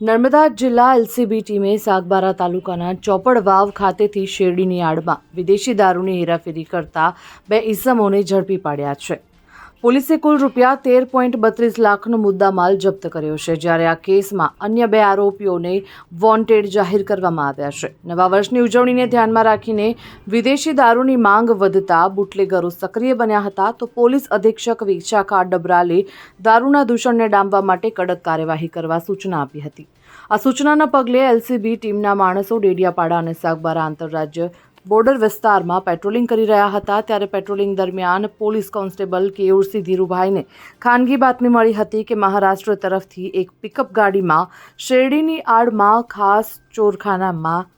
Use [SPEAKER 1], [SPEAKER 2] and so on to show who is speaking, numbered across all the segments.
[SPEAKER 1] નર્મદા જિલ્લા એલસીબી ટીમે સાગબારા તાલુકાના ચોપડ વાવ ખાતેથી શેરડીની આડમાં વિદેશી દારૂની હેરાફેરી કરતા બે ઇસમોને ઝડપી પાડ્યા છે. પોલીસે કુલ રૂપિયા તેર પોઈન્ટ બત્રીસ લાખનો મુદ્દામાલ જપ્ત કર્યો છે, જ્યારે આ કેસમાં અન્ય બે આરોપીઓને વોન્ટેડ જાહેર કરવામાં આવ્યા છે. નવા વર્ષની ઉજવણીને ધ્યાનમાં રાખીને વિદેશી દારૂની માંગ વધતા બુટલેગરો સક્રિય બન્યા હતા, તો પોલીસ અધિક્ષક વિશાખા ડબરાલે દારૂના દૂષણને ડામવા માટે કડક કાર્યવાહી કરવા સૂચના આપી હતી. આ સૂચનાના પગલે એલસીબી ટીમના માણસો ડેડિયાપાડા અને સાગબારા આંતરરાજ્ય બોર્ડર વિસ્તારમાં પેટ્રોલિંગ કરી રહ્યા હતા ત્યારે પેટ્રોલિંગ દરમિયાન પોલીસ કોન્સ્ટેબલ કેયુરસિંહ ધીરુભાઈને ખાનગી બાતમી મળી હતી કે મહારાષ્ટ્ર તરફથી એક પિકઅપ ગાડીમાં શેરડીની આડમાં ખાસ ચોરખાનામાં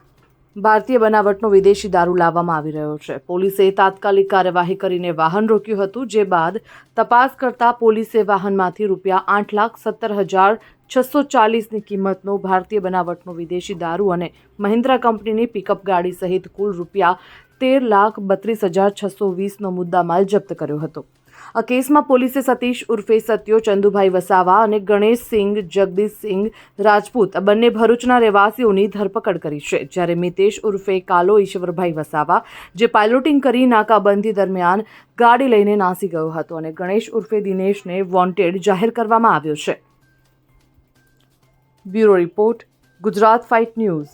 [SPEAKER 1] ભારતીય બનાવટનો વિદેશી દારૂ લાવવામાં આવી રહ્યો છે. પોલીસે તાત્કાલિક કાર્યવાહી કરીને વાહન રોક્યું હતું, જે બાદ તપાસ કરતા પોલીસે વાહનમાંથી રૂપિયા આઠ લાખ સત્તર હજાર છસો ચાલીસની કિંમતનો ભારતીય બનાવટનો વિદેશી દારૂ અને મહિન્દ્રા કંપનીની પિકઅપ ગાડી સહિત કુલ રૂપિયા તેર લાખ બત્રીસ હજાર છસો વીસનો મુદ્દામાલ જપ્ત કર્યો હતો. આ કેસમાં પોલીસે સતીશ ઉર્ફે સત્યો, ચંદુભાઈ વસાવા અને ગણેશસિંહ જગદીશસિંહ રાજપૂત બંને ભરૂચના રહેવાસીઓની ધરપકડ કરી છે. જ્યારે મિતેશ ઉર્ફે કાલો, ઈશ્વરભાઈ વસાવા, જે પાયલોટિંગ કરી નાકાબંધી દરમિયાન ગાડી લઈને નાસી ગયો હતો અને ગણેશ ઉર્ફે દિનેશને વોન્ટેડ જાહેર કરવામાં આવ્યો છે. Bureau report, Gujarat fight news.